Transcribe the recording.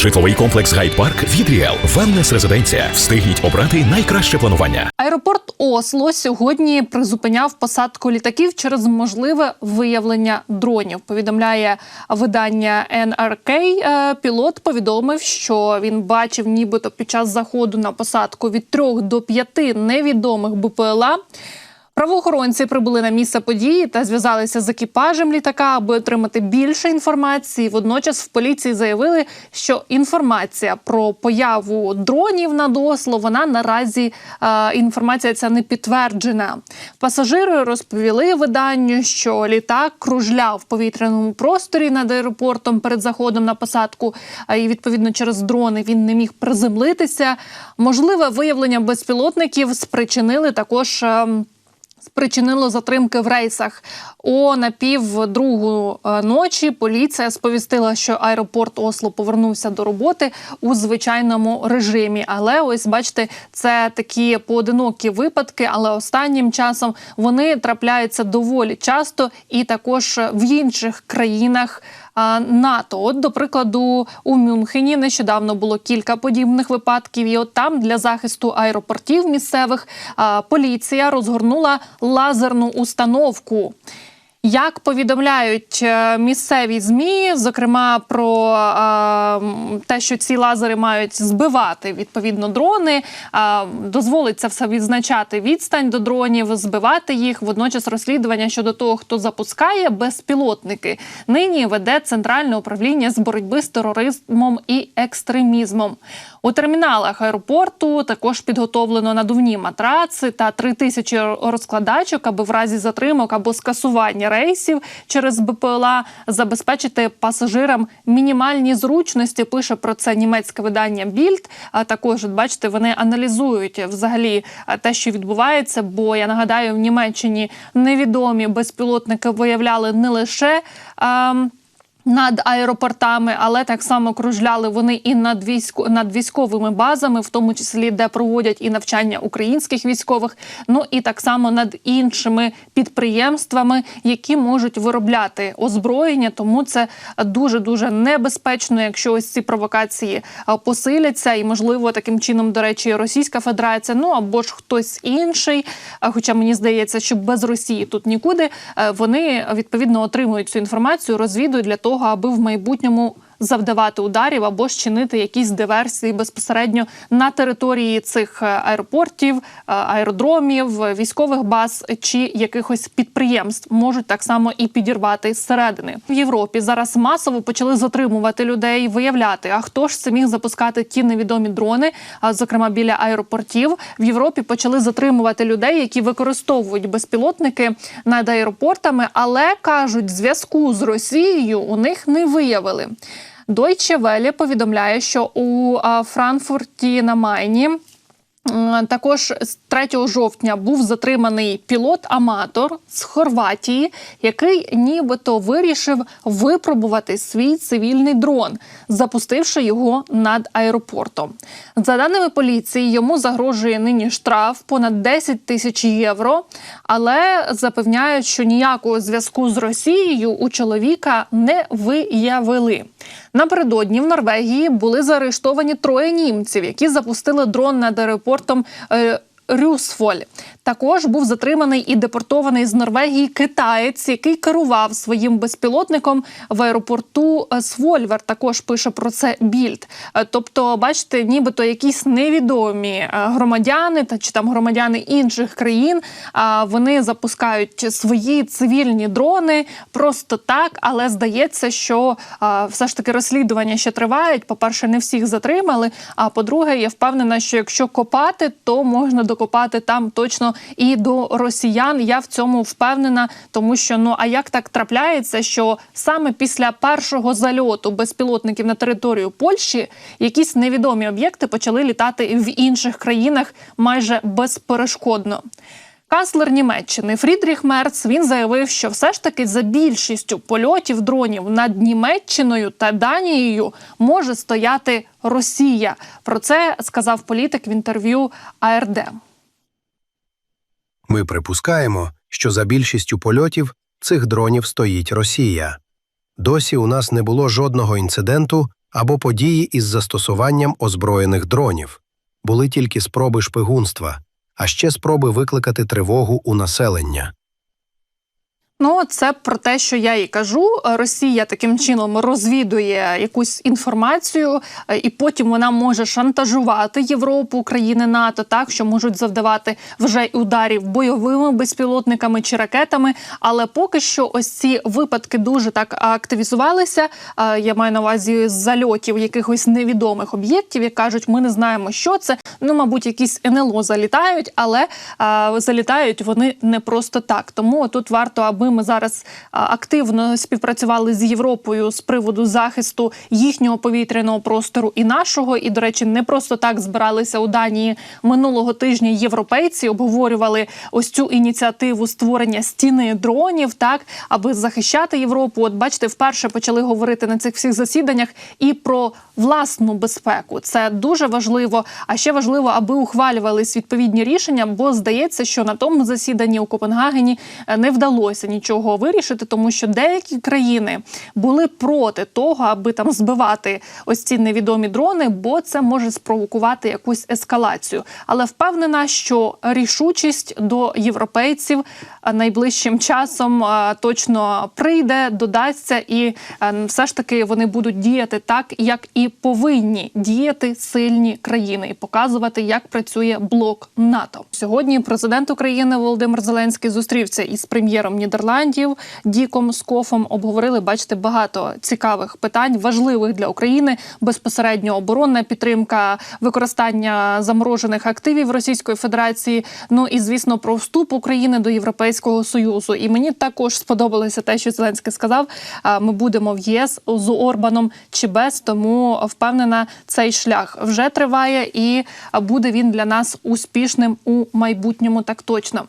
Житловий комплекс Гайд-Парк від Ріел. Резиденція. Встигніть обрати найкраще планування. Аеропорт Осло сьогодні призупиняв посадку літаків через можливе виявлення дронів. Повідомляє видання NRK. Е, Пілот повідомив, що він бачив, нібито під час заходу на посадку від трьох до п'яти невідомих БПЛА. Правоохоронці прибули на місце події та зв'язалися з екіпажем літака, аби отримати більше інформації. Водночас в поліції заявили, що інформація про появу дронів над Осло вона наразі е, інформація ця не підтверджена. Пасажири розповіли виданню, що літак кружляв в повітряному просторі над аеропортом перед заходом на посадку. І відповідно через дрони він не міг приземлитися. Можливе виявлення безпілотників спричинили також. ем, спричинило затримки в рейсах. О напівдругу е, ночі поліція сповістила, що аеропорт Осло повернувся до роботи у звичайному режимі. Але ось бачите, це такі поодинокі випадки, але останнім часом вони трапляються доволі часто і також в інших країнах. НАТО, от до прикладу, у Мюнхені нещодавно було кілька подібних випадків. І от там для захисту аеропортів місцевих поліція розгорнула лазерну установку. Як повідомляють е, місцеві змі, зокрема про е, те, що ці лазери мають збивати відповідно дрони, е, дозволить все відзначати відстань до дронів, збивати їх. Водночас розслідування щодо того, хто запускає безпілотники, нині веде центральне управління з боротьби з тероризмом і екстремізмом. У терміналах аеропорту також підготовлено надувні матраци та три тисячі розкладачок, аби в разі затримок або скасування рейсів через БПЛА забезпечити пасажирам мінімальні зручності. Пише про це німецьке видання Більд. А також бачите, вони аналізують взагалі те, що відбувається. Бо я нагадаю, в Німеччині невідомі безпілотники виявляли не лише. ем, над аеропортами, але так само кружляли вони і над військо над військовими базами, в тому числі де проводять і навчання українських військових. Ну і так само над іншими підприємствами, які можуть виробляти озброєння. Тому це дуже дуже небезпечно, якщо ось ці провокації посиляться, і можливо таким чином, до речі, Російська Федерація, ну або ж хтось інший. Хоча мені здається, що без Росії тут нікуди е, вони відповідно отримують цю інформацію, розвідують для того, аби в майбутньому завдавати ударів або ж чинити якісь диверсії безпосередньо на території цих е, аеропортів, е, аеродромів, військових баз чи якихось підприємств можуть так само і підірвати зсередини. В Європі зараз масово почали затримувати людей, виявляти, а хто ж це міг запускати ті невідомі дрони, зокрема біля аеропортів. В Європі почали затримувати людей, які використовують безпілотники над аеропортами, але кажуть, зв'язку з Росією у них не виявили. Deutsche Welle повідомляє, що у Франкфурті на Майні також з 3 жовтня був затриманий пілот-аматор з Хорватії, який нібито вирішив випробувати свій цивільний дрон, запустивши його над аеропортом. За даними поліції, йому загрожує нині штраф понад 10 тисяч євро, але запевняють, що ніякого зв'язку з Росією у чоловіка не виявили. Напередодні в Норвегії були заарештовані троє німців, які запустили дрон над аеропортом. Рюсфоль також був затриманий і депортований з Норвегії китаєць, який керував своїм безпілотником в аеропорту е, Свольвер. Також пише про це більд. Е, Тобто, бачите, нібито якісь невідомі е, громадяни та чи там громадяни інших країн. а Вони запускають свої цивільні дрони просто так, але здається, що все ж таки розслідування ще тривають. По-перше, не всіх затримали. А по-друге, я впевнена, що якщо копати, то можна докопати там точно і до росіян. Я в цьому впевнена, тому що ну а як так трапляється, що саме після першого зальоту безпілотників на територію Польщі якісь невідомі об'єкти почали літати в інших країнах майже безперешкодно. Канцлер Німеччини Фрідріх Мерц він заявив, що все ж таки за більшістю польотів дронів над Німеччиною та Данією може стояти Росія. Про це сказав політик в інтерв'ю АРД. Ми припускаємо, що за більшістю польотів цих дронів стоїть Росія. Досі у нас не було жодного інциденту, або події із застосуванням озброєних дронів. Були тільки спроби шпигунства, а ще спроби викликати тривогу у населення. Ну, це про те, що я і кажу. Росія таким чином розвідує якусь інформацію, е, і потім вона може шантажувати Європу, країни НАТО, так що можуть завдавати вже ударів бойовими безпілотниками чи ракетами. Але поки що, ось ці випадки дуже так активізувалися. Е, Я маю на увазі зальотів якихось невідомих об'єктів, як кажуть, ми не знаємо, що це. Ну, мабуть, якісь НЛО залітають, але е, залітають вони не просто так. Тому тут варто, аби ми зараз активно співпрацювали з Європою з приводу захисту їхнього повітряного простору і нашого. І, до речі, не просто так збиралися у Данії минулого тижня. Європейці обговорювали ось цю ініціативу створення стіни дронів, так аби захищати Європу. От бачите, вперше почали говорити на цих всіх засіданнях і про власну безпеку. Це дуже важливо. А ще важливо, аби ухвалювались відповідні рішення, бо здається, що на тому засіданні у Копенгагені е, не вдалося нічого вирішити, тому що деякі країни були проти того, аби там збивати ось ці невідомі дрони, бо це може спровокувати якусь ескалацію. Але впевнена, що рішучість до європейців е, найближчим часом е, точно прийде, додасться, і все ж таки вони будуть діяти так, як і повинні діяти сильні країни, і показувати, як працює блок НАТО. Сьогодні президент України Володимир Зеленський зустрівся із прем'єром Нідерландів Діком Скофом. Обговорили, бачите, багато цікавих питань, важливих для України. Безпосередньо оборонна підтримка, використання заморожених активів Російської Федерації. Ну і звісно, про вступ України до Європейського союзу. І мені також сподобалося те, що Зеленський сказав. Ми будемо в ЄС з Орбаном чи без, тому впевнена, цей шлях вже триває і буде він для нас успішним у майбутньому. Так точно.